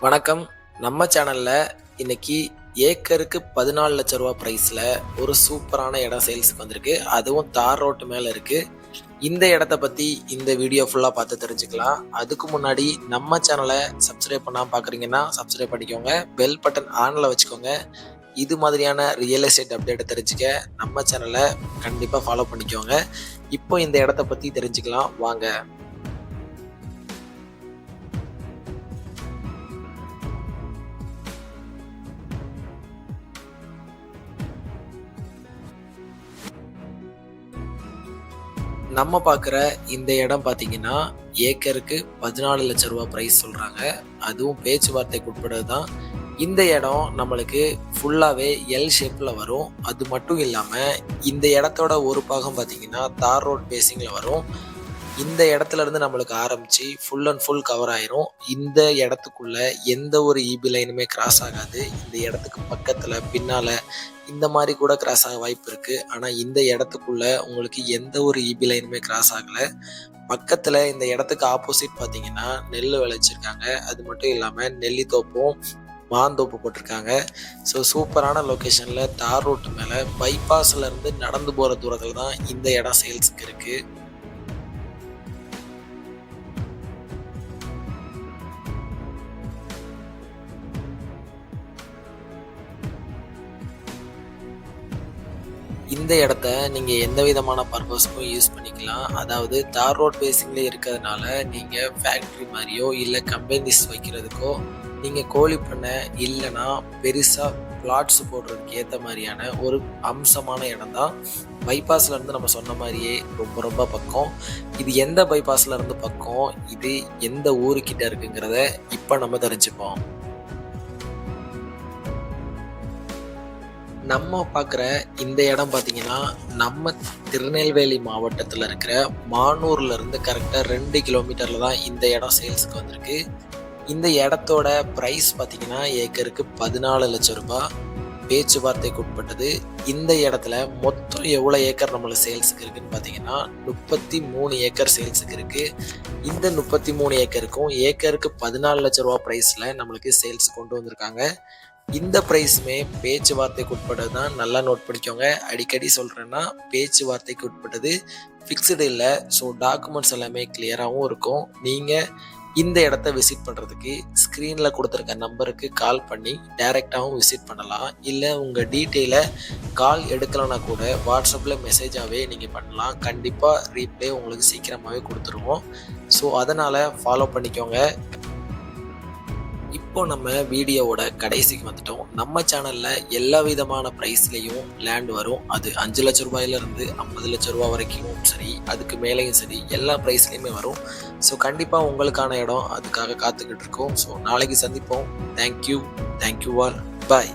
வணக்கம். நம்ம சேனல்ல இன்னைக்கு ஏக்கருக்கு பதினாலு லட்ச ரூபா பிரைஸ்ல ஒரு சூப்பரான இடம் சேல்ஸ்க்கு வந்திருக்கு. அதுவும் தார் ரோட்டு மேல இருக்கு. இந்த இடத்த பத்தி இந்த வீடியோ ஃபுல்லா பார்த்து தெரிஞ்சுக்கலாம். அதுக்கு முன்னாடி நம்ம சேனலை சப்ஸ்கிரைப் பண்ணாம பாக்குறீங்கன்னா சப்ஸ்கிரைப் பண்ணிக்கோங்க. பெல் பட்டன் ஆன்ல வச்சுக்கோங்க. இது மாதிரியான ரியல் எஸ்டேட் அப்டேட்டை தெரிஞ்சுக்க நம்ம சேனலை கண்டிப்பாக ஃபாலோ பண்ணிக்கோங்க. இப்போ இந்த இடத்த பற்றி தெரிஞ்சுக்கலாம். வாங்க. நம்ம பார்க்குற இந்த இடம் பார்த்தீங்கன்னா ஏக்கருக்கு பதினாலு லட்ச ரூபா ப்ரைஸ் சொல்கிறாங்க அதுவும் பேச்சுவார்த்தைக்கு உட்பட தான். இந்த இடம் நம்மளுக்கு ஃபுல்லாகவே எல் ஷேப்பில் வரும். அது மட்டும் இல்லாமல் இந்த இடத்தோட ஒரு பாகம் பார்த்தீங்கன்னா தார் ரோட் பேசிங்கில் வரும். இந்த இடத்துல இருந்து நம்மளுக்கு ஆரம்பிச்சு ஃபுல் அண்ட் ஃபுல் கவர் ஆயிரும். இந்த இடத்துக்குள்ள எந்த ஒரு இபி லைனுமே கிராஸ் ஆகாது. இந்த இடத்துக்கு பக்கத்துல பின்னால இந்த மாதிரி கூட கிராஸ் ஆக வாய்ப்பு இருக்கு. ஆனா இந்த இடத்துக்குள்ள உங்களுக்கு எந்த ஒரு இபி லைனுமே கிராஸ் ஆகல. பக்கத்துல இந்த இடத்துக்கு ஆப்போசிட் பாத்தீங்கன்னா நெல் விளைச்சிருக்காங்க. அது மட்டும் இல்லாம நெல்லித்தோப்பும் மாந்தோப்பு போட்டிருக்காங்க. ஸோ சூப்பரான லொக்கேஷனில் தார் ரோட்டு மேலே பைபாஸ்லேருந்து நடந்து போகிற தூரத்தில் தான் இந்த இடம் சேல்ஸுக்கு இருக்குது இந்த இடத்த நீங்கள் எந்த விதமான பர்பஸ்க்கும் யூஸ் பண்ணிக்கலாம். அதாவது தார் ரோட் பேசிங்ல இருக்கிறதுனால நீங்கள் ஃபேக்ட்ரி மாதிரியோ இல்லை கம்பெனிஸ் வைக்கிறதுக்கோ நீங்கள் கோழி பண்ணை இல்லைன்னா பெருசாக பிளாட்ஸ் போடுறதுக்கு ஏற்ற மாதிரியான ஒரு அம்சமான இடம் தான் பைபாஸ்ல இருந்து நம்ம சொன்ன மாதிரியே ரொம்ப ரொம்ப பக்கம். இது எந்த பைபாஸில் இருந்து பக்கம்? இது எந்த ஊருக்கிட்ட இருக்குங்கிறத இப்போ நம்ம தெரிஞ்சுப்போம். நம்ம பார்க்குற இந்த இடம் பார்த்தீங்கன்னா நம்ம திருநெல்வேலி மாவட்டத்தில் இருக்கிற மானூர்ல இருந்து கரெக்டாக ரெண்டு கிலோமீட்டரில் தான் இந்த இடம் சேல்ஸுக்கு வந்திருக்கு. இந்த இடத்தோட ப்ரைஸ் பார்த்தீங்கன்னா ஏக்கருக்கு பதினாலு லட்சம் ரூபாய். பேச்சுவார்த்தைக்கு உட்பட்டது. இந்த இடத்துல மொத்தம் எவ்வளோ ஏக்கர் நம்மளை சேல்ஸுக்கு இருக்குன்னு பார்த்தீங்கன்னா முப்பத்தி மூணு ஏக்கர் சேல்ஸுக்கு இருக்குது இந்த முப்பத்தி மூணு ஏக்கருக்கும் ஏக்கருக்கு பதினாலு லட்ச ரூபா ப்ரைஸில் நம்மளுக்கு சேல்ஸ் கொண்டு வந்திருக்காங்க. இந்த ப்ரைஸுமே பேச்சுவார்த்தைக்கு உட்பட்டது தான் நல்லா நோட் பண்ணிக்கோங்க. அடிக்கடி சொல்கிறேன்னா பேச்சுவார்த்தைக்கு உட்பட்டது ஃபிக்ஸ்டு இல்லை. ஸோ டாக்குமெண்ட்ஸ் எல்லாமே கிளியராகவும் இருக்கும். நீங்கள் இந்த இடத்த விசிட் பண்ணுறதுக்கு ஸ்க்ரீனில் கொடுத்துருக்க நம்பருக்கு கால் பண்ணி டைரெக்டாகவும் விசிட் பண்ணலாம். இல்லை உங்கள் டீட்டெயிலை கால் எடுக்கலைன்னா கூட வாட்ஸ்அப்பில் மெசேஜாகவே நீங்கள் பண்ணலாம். கண்டிப்பாக ரீப்ளே உங்களுக்கு சீக்கிரமாகவே கொடுத்துருவோம். ஸோ அதனால் ஃபாலோ பண்ணிக்கோங்க. இப்போ நம்ம வீடியோவோட கடைசிக்கு வந்துட்டோம். நம்ம சேனல்ல எல்லா விதமான ப்ரைஸ்லேயும் லேண்ட் வரும். அது அஞ்சு லட்ச ரூபாயில இருந்து ஐம்பது லட்ச ரூபாய் வரைக்கும் சரி அதுக்கு மேலேயும் சரி எல்லா ப்ரைஸ்லையுமே வரும். ஸோ கண்டிப்பாக உங்களுக்கான இடம் அதுக்காக காத்துக்கிட்டு இருக்கோம். ஸோ நாளைக்கு சந்திப்போம். தேங்க்யூ தேங்க்யூ ஆல் பாய்